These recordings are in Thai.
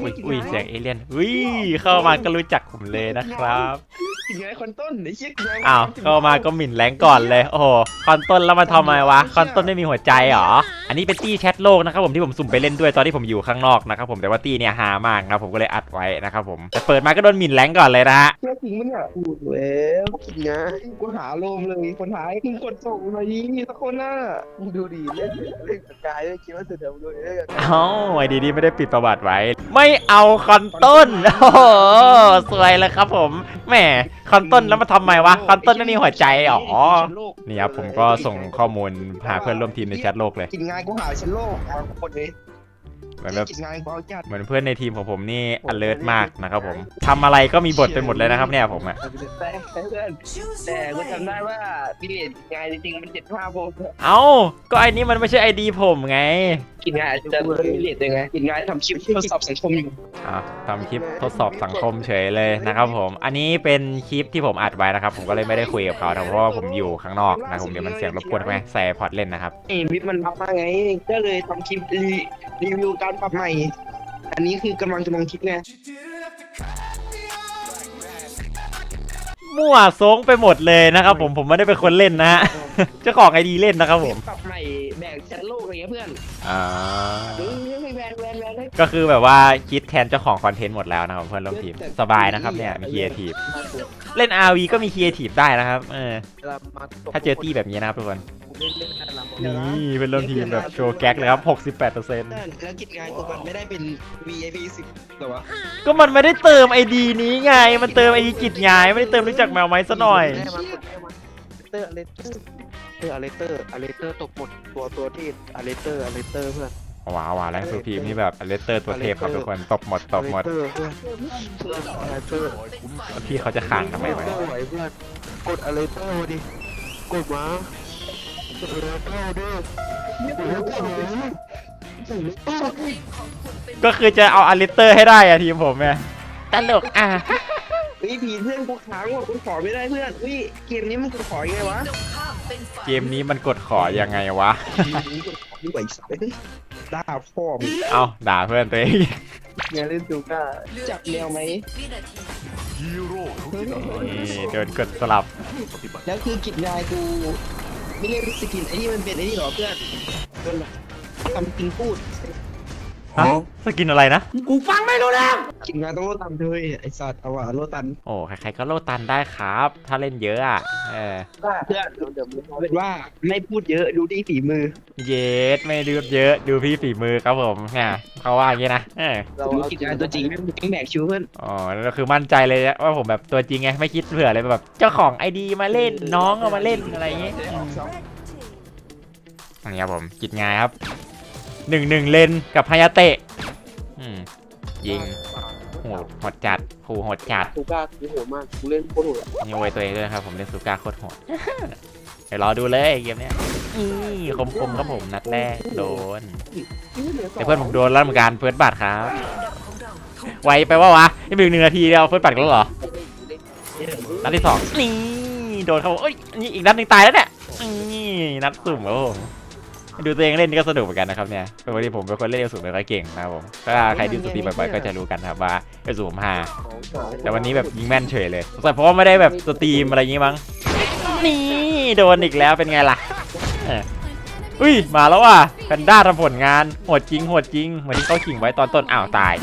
อุ้ยอุ้ยเสียงเอเลี่ยนอุ้ยเข้ามาก็รู้จักผมเลยนะครับกินไงคนต้นไอ้เชี่ยกินไงอ้าวเข้ามาก็หมิ่นแรงก่อนเลย โอ้โหคอนต้นแล้วมาทำไมวะคอนต้นไม่มีหัวใจเหรอ อันนี้เป็นตี้แชทโลกนะครับผมที่ผมสุ่มไปเล่นด้วยตอนที่ผมอยู่ข้างนอกนะครับผมแต่ว่าตี้เนี่ยฮามากนะครับผมก็เลยอัดไว้นะครับผมแต่เปิดมาก็โดนหมิ่นแรงก่อนเลยนะฮะ เชี่ยจริงมั้ยเนี่ยพูดแล้วกินไงกูหาโลมเลยคนท้ายมึงกดส่งมาดีสักคนน่ะมึงดูดีเล่นเล่นกับกายด้วยคิดว่าจะเดี๋ยวดูเล่นกับกายเอ้าไอดีดีไม่ได้ปิดประวัติไว้ ไม่เอาคอนต้น โอ้โหสวยเลยครับผม แหมคอนต้นแล้วมาทำไมวะคอนต้นไม่มีหัวใจเหรอนี่ครับผมก็ส่งข้อมูลหาเพื่อนร่วมทีมในแชทโลกเลยกินไงกูหาชั้นโลกเอาคนนี้เหมือนแบบกินไงกูเอาจัดเหมือนเพื่อนในทีมของผมนี่ alert มากนะครับผมทำอะไรก็มีบทไปหมดเลยนะครับเนี่ยผมอะแต่เพื่อนแต่กูจำได้ว่าบิเลตไงจริงๆมันเจ็ดห้าโมงเอ้าก็ไอ้นี้มันไม่ใช่ไอดีผมไง กินไงจะบิเลตยังไงกินไงทำคลิปทดสอบสังคมอยู่อะทำคลิปทดสอบสังคมเฉยเลยนะครับผม อันนี้เป็นคลิปที่ผมอัดไว้นะครับ ผมก็เลยไม่ได้คุยกับเขานะเพราะว่าผมอยู่ข้างนอกนะครับผมเดี๋ยวมันเสียงรบกวนไหมใส่พอร์ตเล่นนะครับ เอ้วิปมันพับมาไง ก็เลยทำคลิปรีรีวิวการปรับใหม่ อันนี้คือกำลังจะลงคลิปไงมั่วซงไปหมดเลยนะครับผมผมไม่ได้เป็นคนเล่นนะฮะเจ้าของไอดีเล่นนะครับผม ปรับใหม่แบกแชทโลกอะไรเงี้ยเพื่อน อ่าเฮ้ยไม่แบนแบนแบนเลยก็คือแบบว่าคิดแทนเจ้าของคอนเทนต์หมดแล้วนะครับเพื่อนร่วมทีมสบายนะครับเนี่ยมีครีเอทีฟเล่น RV ก็มีครีเอทีฟได้นะครับเออถ้าเจอตี้แบบนี้นะครับทุกคนนี่เป็นร่วมทีมแบบโชว์แก๊กเลยครับ 68%แล้วกิจงานกูมันไม่ได้เป็น VIP สิบหรอวะก็มันไม่ได้เติมไอดีนี้ไง มันเติมไอดีจิตไงไม่ได้เติมรู้จักแมวไหมซะหน่อยเตอร์อเลเตอร์ เตอร์อเลเตอร์อเลเตอร์ตกหมดตัวตัวที่อเลเตอร์อเลเตอร์เพื่อน ว้าวว้าวแรงสูทีมนี่แบบเลสเตอร์ตัวเทพครับทุกคนตบหมดตบหมดอเลเตอร์เพื่อนเพื่อนอเลเตอร์แล้วพี่เขาจะขางทำไมอไว้เลเตอร์ไหวเพื่อนกดอเลเตอร์ดิกดมากดอเลเตอร์ดิกดอเลเตอร์ดิก็คือจะเอาอลิเตอร์ให้ได้อะทีมผมไงตลกอะเฮ้ยผีเพื่อนกูค้างว่ะกูขอไม่ได้เพื่อนเฮ้ยเกมนี้มันกูขอยังไงวะ เกมนี้มันกดขอยังไงวะนี่ไหวสัตว์เฮ้ยด่าพ่อมึงเอาด่าเพื่อนตัวเอง เนี่ยเล่นจูก้าจับแนวไหมนี่โดนกดสลับแล้วคือกิจงานกู ไม่เล่นสกินไอ้นี่มันเป็นไอ้นี่หรอเพื่อนโดนแบบทำกินพูด ฮะสกินอะไรนะกิจงานต้องโลดตันด้วยไอ้สัตว์เอาว่ะโลดตันโอ้ใครๆก็โลตันได้ครับ ถ้าเล่นเยอะอะเออเพื่อนเดี๋ยวมึงเอาเป็นว่าไม่พูดเยอะดูที่ฝีมือ เยสไม่ดูเยอะดูพี่ฝีมือครับผมเนี่ยเขาว่าอย่างนี้นะเออเราดูกิจงานตัวจริงไม่ต้องแบกชิวเพื่อนอ๋อแล้วคือมั่นใจเลยนะว่าผมแบบตัวจริงไงไม่คิดเผื่ออะไรแบบเจ้าของไอดีมาเล่นน้องเอามาเล่นอะไรอย่างงี้อืมอันนี้ครับผมกิดงายครับ หนึ่งหนึ่งเลนกับฮายาเตะอืมยิงโหดโหดจัดผูโหดจัดจูก้ากูโหดมากกูเล่นโคตรโหดนี่โวยตัวเองด้วยนะครับผมเล่นซูก้าโคตรโหดเดี๋ยวรอดูเลยเกมเนี้ยนี่คมคมๆครับผมนัดแรกโดนแต่เพื่อนผมโดนแล้วเหมือนกันเฟิร์สบัตรครับ ไวไปว่าวะยังมีอีกหนึ่งนาทีเดียวเฟิร์สบัตรแล้วเหรอนัดที่สองนี่โดนเขาเอ้ยนี่อีกนัดหนึ่งตายแล้วเนี่ยนี่นัดสุ่มครับผม ดูตัวเองเล่นนี่ก็สนุกเหมือนกันนะครับเนี่ยปกติผมเป็นคนเล่นเอลสูงไม่ค่อยเก่งนะครับผมถ้าใครดูสตรีมบ่อยๆก็จะรู้กันนะครับว่าเอลสูงผมฮาแต่วันนี้แบบยิงแม่นเฉยเลยสงสัยเพราะว่าไม่ได้แบบสตรีมอะไรอย่างงี้มั้งนี่โดนอีกแล้วเป็นไงล่ะเอออุ้ยมาแล้วว่ะแพนด้าทำผลงานโหดจริงโหดจริงเหมือนที่เขาขิงไว้ตอนต้นอ้าวตาย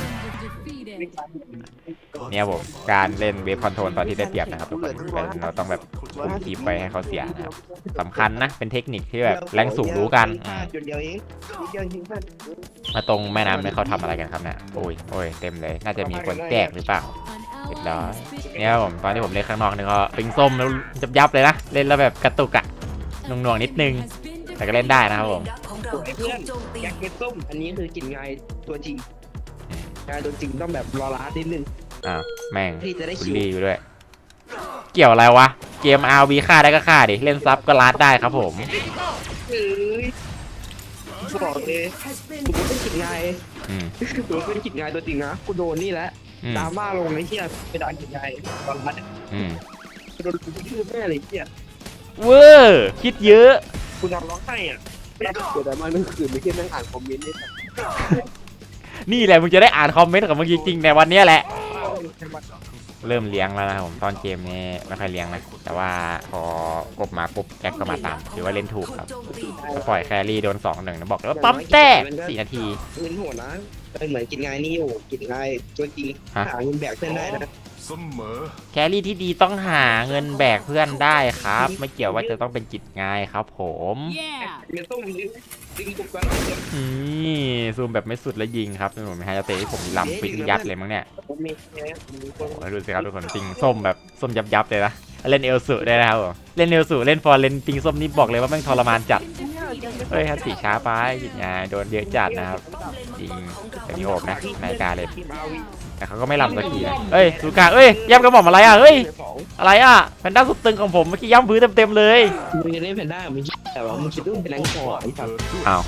เนี่ยผมการเล่นเวฟคอนโทรลตอนที่ได้เปรียบนะครับทุกคนเป็นเราต้องแบบคุมทีมไปให้เขาเสียนะครับสำคัญนะเป็นเทคนิคที่แบบแรงสูงรู้กันอืมจุดเดียวเองนิดเดียวจริงเพื่อนมาตรงแม่น้ำเนี่ยเขาทำอะไรกันครับเนี่ยโอ้ยโอ้ยเต็มเลย น่าจะมีคนแจกหรือเปล่าเรียบร้อยเนี่ยครับผมตอนที่ผมเล่นข้างนอกนี่ก็ปิงส้มแล้วจับยับเลยนะเล่นแล้วแบบกระตุกอะหน่วงๆนิดนึงแต่ก็เล่นได้นะครับผมไอ้เพื่อนแกงเห็ดส้มอันนี้คือกินงานตัวจริงงานตัวจริงต้องแบบรอร้านนิดนึง อ้าวแม่งที่จะได้บุลคิวลี่อยู่ด้วย เกี่ยวอะไรวะ เกม RV ฆ่าได้ก็ฆ่าดิ เล่นซับก็ลัดได้ครับผม เฮ้ยบอกเลยกูเป็นกิจงานอืมกูเป็นกิจงานตัวจริงนะกูโดนนี่แหละอืมดราม่าลงไอ้เหี้ยไปด่ากิจงานตอนนั้นอืมกูโดนกูชื่อแม่เลยเหี้ยเวอร์คิดเยอะ กูนอนร้องไห้อะเดี๋ยวดราม่านั่งคืนไม่ใช่นั่งอ่านคอมเมนต์นี่นี่แหละมึงจะได้อ่านคอมเมนต์ของมึงจริงๆในวันเนี้ยแหละ เริ่มเลี้ยงแล้วนะครับผมตอนเกมนี้ไม่ค่อยเลี้ยงนะแต่ว่าพอกบมาปุ๊บแอคก็มาตามถือว่าเล่นถูกครับก็ปล่อยแครี่โดน2อหนึ่งนะบอกเลยว่าปั๊มแต้สี่นาทีเงินโหดนะเป็นเหมือนกินงานนี่อยู่กินงานตัวจริงฮะหาเงินแบกเส้นได้นะ เสมอ แครี่ที่ดีต้องหาเงินแบกเพื่อนได้ครับ ไม่เกี่ยวว่าจะต้องเป็นจิตงายครับผม Yeah. เงินต้องดึงดึงกุกกันนี่ซูมแบบไม่สุดแล้วยิงครับเป็นผมฮายาเตะที่ผมลำฟิกยัดเลยมั้งเนี่ยผมมีแค่มีคนโอ้ยดูสิครับทุกคนปิงส้มแบบส้มยับยับๆเลยนะเล่นเอลสุได้นะครับผมเล่นเอลสุเล่นฟอร์เล่นปิงส้มนี่บอกเลยว่าแม่งทรมานจัด เฮ้ยฮัตติช้าไปจิตงายโดนเยอะจัดนะครับจริงแต่นี่โอบนะนายกาเลยที่มาวิแต่เขาก็ไม่ลำสักทีนะเอ้ยสุกาเอ้ยย่ำกระหม่อมอะไรอะเฮ้ยสองอะไรอะแพนด้าสุดตึงของผมเมื่อกี้ย่ำพื้นเต็มๆเลยมึงจะได้แพนด้ามึงแต่ว่ามึงคิดว่าเป็นแรงคอไอ้สัตว์อ้าว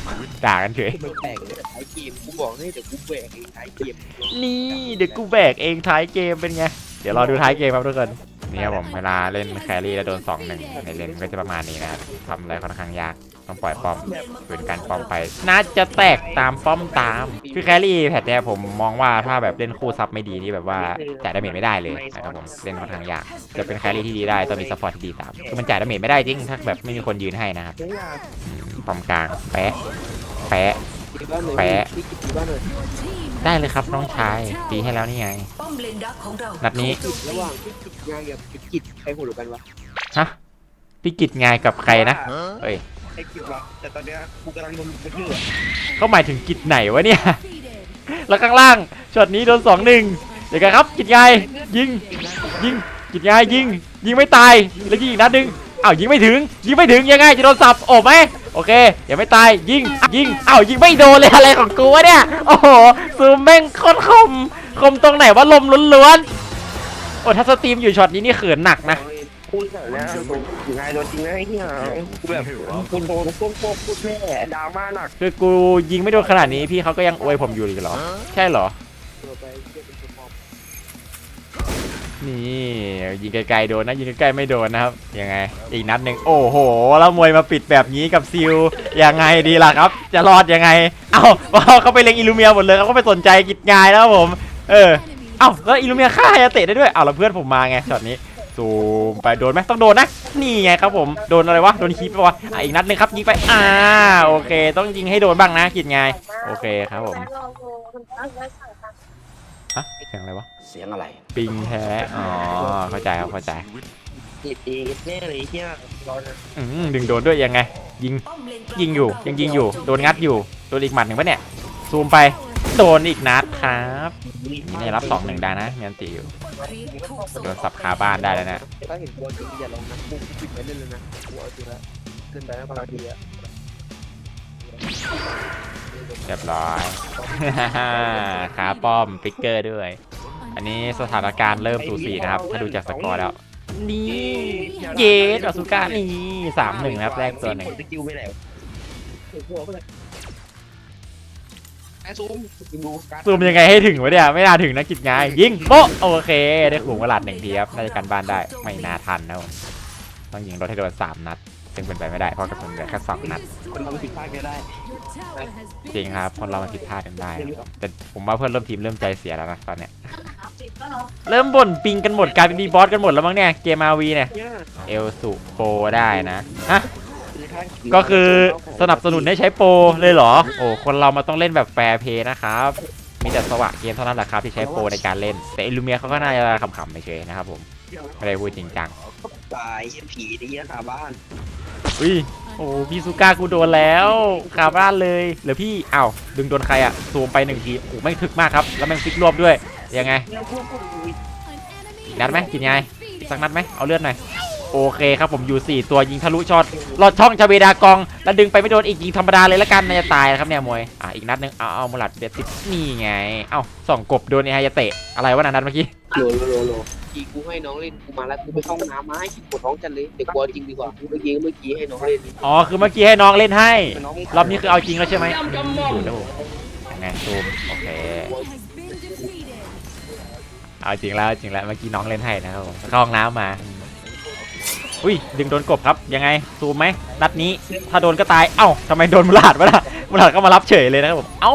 ด่ากันเฉยมันแปลกเลยท้ายเกมกูบอกให้เดี๋ยวกูแบกเองท้ายเกมนี่เดี๋ยวกูแบกเองท้ายเกมเป็นไงเดี๋ยวรอดูท้ายเกมครับทุกคนนี่ครับผมเวลาเล่นแครี่แล้วโดน2อหนึ่งในเลนก็จะประมาณนี้นะครับทำอะไรค่อนข้างยาก ต้องปล่อยป้อมเป็นการป้อมไป น่าจะแตกตามป้อมตาม คือแครี่แพทเนี้ยผมมองว่าถ้าแบบเล่นคู่ซับไม่ดีนี่แบบว่าจ่ายดาเมจไม่ได้เลยนะครับผมเล่นค่อนข้างยากจะเป็นแครี่ที่ดีได้ต้องมีซัพพอร์ตที่ดีตามคือมันจ่ายดาเมจไม่ได้จริงถ้าแบบไม่มีคนยืนให้นะครับไม่ยากอืมป้อมกลางแปะแปะที่บ้านเลยแปะที่กินที่บ้านเลยได้เลยครับน้องชายตีให้แล้วนี่ไงป้อมเลนดักของเรานัดนี้กิจระหว่างที่กิจงานกับกิจใครโหดกว่ากันวะฮะพี่กิจงายกับใครนะเอ้ย ไอ้กิจวะแต่ตอนเนี้ยกูกำลังโดนลุมกระทืบอะเขาหมายถึงกิจไหนวะเนี่ย แล้วข้างล่างช็อตนี้โดนสองหนึ่งเดี๋ยวกันครับกิจงายยิงยิงกิจงายยิงยิงไม่ตายแล้วยิงอีกนัดหนึ่งอ้าวยิงไม่ถึง ยิงไม่ถึงยังไงจะโดนสับโอบไหมโอเคยังไม่ตายยิงยิงอ้าวยิงไม่โดนเลยอะไรของกูวะเนี่ยโอ้โหซูมแม่งโคตรคมคมตรงไหนว่าลมล้วนๆโอ้ถ้าสตรีมอยู่ช็อตนี้นี่เขินหนักนะ พูดแบบนี้ผมยังไงโดนจริงนะไอ้เหี้ยกูแบบคุณโดนพวกพวกพูดแม่ดราม่าหนักคือกูยิงไม่โดนขนาดนี้พี่เขาก็ยังอวยผมอยู่อีกเหรอ ใช่เหรอ ตัวไปเทียบเป็นตัวปลอมนี่ยิงไกลๆโดนนะยิงใกล้ๆไม่โดนนะครับยังไง อีกนัดหนึ่งโอ้โหแล้วมวยมาปิดแบบนี้กับซิลยังไงดีล่ะครับ จะรอดยังไง เอ้าเขาไปเล็งอิลูเมียหมดเลยเขาก็ไปสนใจกิจงายแล้วผม เออ เอ้าแล้วอิลูเมียฆ่าไฮยาเตะได้ด้วยเอ้าแล้วเพื่อนผมมาไงช็อตนี้ ซูมไปโดนไหมต้องโดนนะ นี่ไงครับผมโดนอะไรวะโดนคีปปะวะอะอีกนัดหนึ่งครับยิงไปอ่าโอเค ต้องยิงให้โดนบ้างนะกิจงายโอเคครับผมฮะเสียงอะไรวะเสียงอะไรปิงแท้อ๋อเข้าใจครับเข้าใจกิจเองแน่เลยไอ้เหี้ยรอนะอืมดึงโดนด้วยยังไง ยิงป้อมเลนกลางยิงอยู่ยังยิงอยู่โดนงัดอยู่โดนอีกหมัดหนึ่งปะเนี่ยซูมไป โดนอีกนัดครับนี่เนี่ยรับสองหนึ่งได้นะเมียนตีอยู่ครีปถูกส่งโดนสับคาบ้านได้แล้วนะถ้าเห็นตัวจริงอย่าลงนะกูปิดไว้เล่นเลยนะกูเอาจริงแล้วขึ้นไปแล้วพลังดีอะเรียบร้อยขาป้อมปิกเกอร์ด้วย อันนี้สถานการณ์เริ่มสูสีนะครับ ถ้าดูจากสกอร์แล้ว นี่เยสอสุก้านี่สามหนึ่งนะครับแรกตัวหนึ่งสกิล ไปไหนไอ้ซูมดูการซูมยังไงให้ถึงวะเนี่ยไม่น่าถึงนะกิจงายยิงโป๊ะโอเค ได้ขุมกระหลัดหนึ่งทีครับน่าจะกันบ้านได้ไม่น่าทันนะผมต้องยิงรถให้โดนสามนัดซึ่งเป็นไปไม่ได้เพราะกระสุนเหลือแค่สองนัดคนเราผิดพลาดก็ได้จริงครับคนเรามันผิดพลาดกันได้ครับแต่ผมว่าเพื่อนร่วมทีมเริ่มใจเสียแล้วนะตอนเนี้ยเริ่มบ่นปิงกันหมดกลายเป็นดีบอสกันหมดแล้วมั้งเนี่ยเกมอาวีเนี่ยเนี่ยเอลสุโปรได้นะฮะ ก็คือสนับสนุนให้ใช้โปรเลยเหรอ โอ้คนเรามาต้องเล่นแบบแฟร์เพย์นะครับ มีแต่สวะเกมเท่านั้นแหละครับที่ใช้โปรในการเล่น แต่อิลูเมียเขาก็น่าจะขำๆไปเฉยนะครับผมไม่ได้พูดจริงจังตายผีที่ยี่ขาบ้านอุ้ยโอ้พี่ซูก้ากูโดนแล้วคาบ้านเลยเหลือพี่อ้าวดึงโดนใครอะซูมไปหนึ่งทีโอ้ไม่งถึกมากครับแล้วแม่งฟิกรวบด้วยยังไงอีกนัดไหมกินไงอีกสักนัดไหมเอาเลือดหน่อย โอเคครับผมอยู่ 4 ตัวยิงทะลุช็อตลอดช่องชาเวดากอง แล้วดึงไปไม่โดนอีกยิงธรรมดาเลยละกันน่าจะตายนะครับเนี่ยมวยอะอีกนัดหนึงเอาเอามูลัดเบียดติดนี่ไง เอ้าสองกบโดนไอ้ฮายาเตะอะไรวะนะนัดเมื่อกี้โลโลโลโลกีกูให้น้องเล่นกูมาแล้วกูไปเข้าห้องน้ำมาให้กินปวดท้องจันเลยเดี๋ยวกลัวจริงดีกว่าเมื่อกี้เมื่อกี้ให้น้องเล่นอ๋อคือเมื่อกี้ให้น้องเล่นให้น้องรอบนี้คือเอาจริงแล้วใช่ไหมดูแล้วยังไงซูมโอเคเอาจริงแล้วจริงแล้วเมื่อกี้น้องเล่นให้นะครับผมเข้าห้องน้ำมา อุ้ยดึงโดนกบครับยังไงซูมไหมนัดนี้ถ้าโดนก็ตายเอ้าทำไมโดนมุลาดวะล่ะมุลาดก็มารับเฉยเลยนะครับผมเอ้า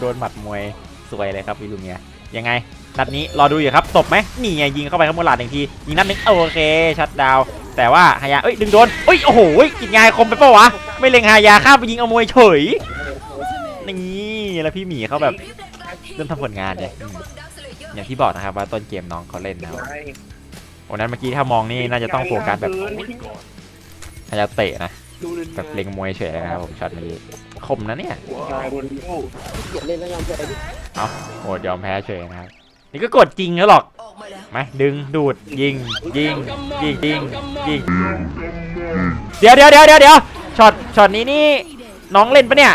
โดนหมัดมวยสวยเลยครับวิลูเมียยังไงนัดนี้รอดูอยู่ครับตบไหมนี่ไงยิงเข้าไปครับมูลาดหนึ่งทียิงนัดหนึ่งโอเคชัดดาวแต่ว่าฮายาเอ้ยดึงโดนเอ้ยโอ้โหกินงายคมไปเปะวะไม่เล็งฮายาข้ามไปยิงเอามวยเฉยนี่แล้วพี่หมีเขาแบบเริ่มทำผลงานเลยอืมอย่างที่บอกนะครับว่าต้นเกมน้องเขาเล่นนะค รับวันนั้นเมื่อกี้ถ้ามองนี่น่าจะต้องโฟกัสแบบฮายาเตะนะแบบเล็งมวยเฉยเลยนะครับผมช็อตเมื่อกี้คมนะเนี่ยเกลียดเล่นแล้วยอมแพ้ดิโหดยอมแพ้เฉยนะครับนี่ก็กดจริงแล้วหรอกมาแล้วมาดึงดูดยิงยิงยิงยิงยิงเดี๋ยวเดี๋ยวเดี๋ยวเดี๋ยวเดี๋ยวช็อตช็อตนี้นี่น้องเล่นปะเนี่ย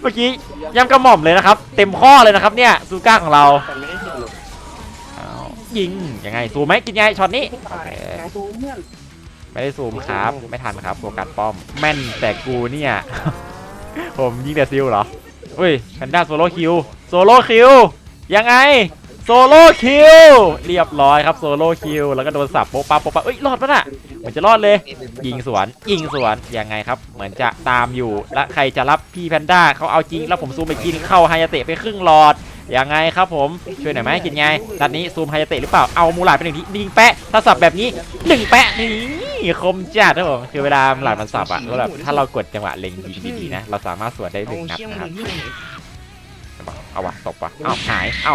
เมื่อกี้ย่ำกระหม่อมเลยนะครับ เต็มข้อเลยนะครับเนี่ยซูก้าของเรา ยิงยังไงซูมไหมกินไงช็อตนี้ตายงานซูมเพื่อนไม่ได้ซูมครับไม่ทันครับโฟกัสป้อมแม่นแต่กูเนี่ย ผมยิงแต่ซิลเหรออุ้ยแพนด้าโซโล่คิวโซโล่คิวยังไงโซโล่คิวเรียบร้อยครับโซโล่คิวแล้วก็โดนสับโป๊ะปั๊บโป๊ะปั๊บเอ้ยรอดปะน่ะเหมือนจะรอดเลย ยิงสวนยิงสวนยังไงครับ เหมือนจะตามอยู่และใครจะรับพี่แพนด้าเขาเอาจริงแล้วผมซูมไปกินเข้าไฮยาเตะไปครึ่งหลอด ยังไงครับผม ช่วยหน่อยไหมกินไงนัดนี้ซูมไฮยาเตะหรือเปล่า เอามูหลาดไปหนึ่งทียิงแปะ ถ้าสับแบบนี้หนึ่งแปะนี่คมจัดครับผมคือเวลามูหลาดมันสับอะแล้วแบบถ้าเรากดจังหวะเล็งยิงดีๆนะ เราสามารถสวนได้หนึ่งนัดนะครับ เอาวะตบวะเอาหาย เอา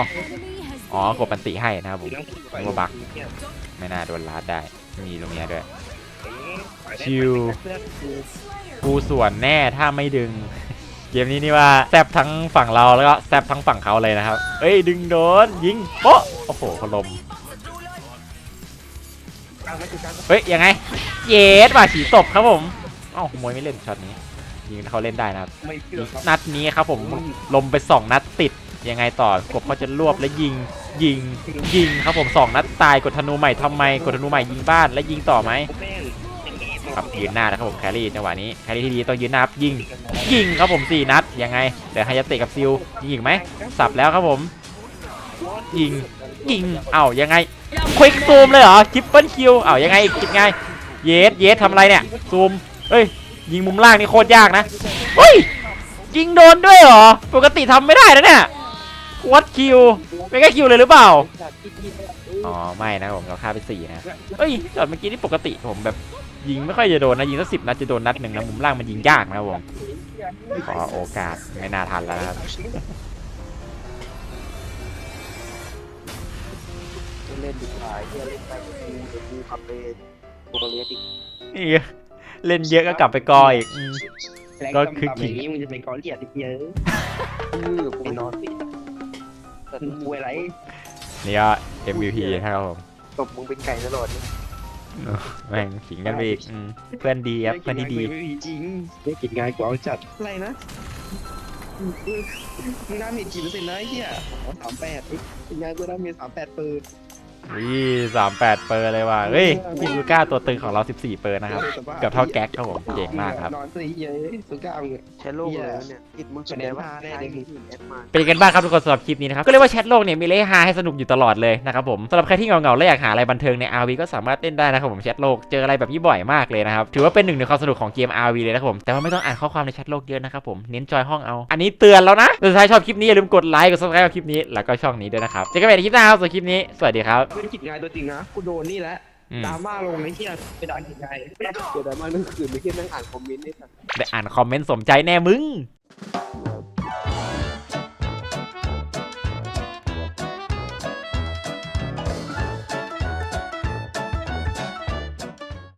อ๋อกดปันติให้นะครับผมไม่น่าโดนลาดได้ มีตรงเนี้ยด้วย ชิวกูส่วนแน่ถ้าไม่ดึง เกมนี้นี่ว่าแซบทั้งฝั่งเราแล้วก็แซบทั้งฝั่งเขาเลยนะครับ เอ้ยดึงโดนยิงโป๊ะโอ้โหพลมเฮ้ยยังไง เยสว่ะฉีตบครับผมเอ้ามวยไม่เล่นช็อตนี้ยิงเขาเล่นได้นะครับนัดนี้ครับผมลมไปสองนัดติดยังไงต่อกบเขาจะรวบและยิงยิงยิงครับผมสองนัดตายกดธนูใหม่ทำไมกดธนูใหม่ยิงบ้านและยิงต่อไหม ครับยืนหน้านะครับผมแครี่จังหวะนี้แครี่ที่ดีต้องยืนหน้าครับยิงยิงครับผมสี่นัดยังไงเดี๋ยวไฮยาเตะกับซิลยิงอีกไหมสับแล้วครับผม ยิงยิงเอ้ายังไงควิกซูมเลยเหรอคิปเปิลคิวเอ้ายังไงคิดไงเยสเยสทำอะไรเนี่ยซูมเอ้ยยิงมุมล่างนี่โคตรยากนะเฮ้ยยิงโดนด้วยเหรอปกติทำไม่ได้นะเนี่ยวัดคิวไม่แค่คิวเลยหรือเปล่าอ๋อไม่นะผมเราฆ่าไปสี่นะเอ้ยจอดเมื่อกี้นี่ปกติผมแบบ ยิงไม่ค่อยจะโดนนะยิงสักสิบนัดจะโดนนัดหนึ่งนะมุมล่างมันยิงยากนะครับผมขอโอกาสไม่น่าทันแล้วนะครับเล่นดีกว่าเฮียเล่นไปกูเดี๋ยวกูขับไปตัวเลี้ยดินี่เล่นเยอะก็กลับไปกออีกอืมก็คือต่ำๆอย่างนี้มึงจะไปกอเลียดอีกเยอะคือกูนอนสิแต่มวยไรนี่ก็ MVP นะครับผมตบมึงเป็นไก่ตลอดเนี่ย แม่งขิงกันไปอีกอืมเพื่อนดีครับเพื่อนที่ดี ไม่มีจริงไม่กินง่ายกว่าเอาจัดอะไรนะมึงน้ำเห็นกี่เปอร์เซ็นต์นะไอ้เหี้ยสามแปดกินง่ายกว่าน้ำเห็นสามแปดเปอ ร์วิสามแปดเปอร์เลยว่ะ เฮ้ยพี่ลูก้าตัวตึงของเรา14เปอร์นะครับ เกือบเท่าแก๊กครับผมเจ๋งมากครับ นอนสิเย้ยสุก้ามึงใช้โลกเลยเนี่ยอิดมึงแสดงว่าแน่ใช้เลย แอดมา เป็นยังไงบ้างครับทุกคนสำหรับคลิปนี้นะครับ ก็เรียกว่าแชทโลกเนี่ยมีเล่ฮาให้สนุกอยู่ตลอดเลยนะครับผมสำหรับใครที่เหงาๆและอยากหาอะไรบันเทิงใน RV ก็สามารถเล่นได้นะครับผมแชทโลกเจออะไรแบบนี้บ่อยมากเลยนะครับ ถือว่าเป็นหนึ่งในความสนุกของเกม RV เลยนะครับผมแต่ว่าไม่ต้องอ่านข้อความในแชทโลกเยอะนะครับผมเน้นจอยห้องเอา อันนี้เตือนแล้วนะถ้าใครชอบคลิปนี้อย่าลืมกดไลค์กด subscribe กับคลิปนี้แล้วก็ช่องนี้ด้วยนะครับเจอกันใหม่ในคลิปหน้าครับส่วนคลิปนี้สวัสดีครับเป็นกิจงานตัวจริงนะกูโดนนี่แหละอืม ดราม่าลงไอเทียไปด่ากิจงานเดี๋ยวดราม่าเมื่อคืนไม่คิดนั่งอ่านคอมเมนต์นี่สัตว์ไปอ่านคอมเมนต์สมใจแน่มึง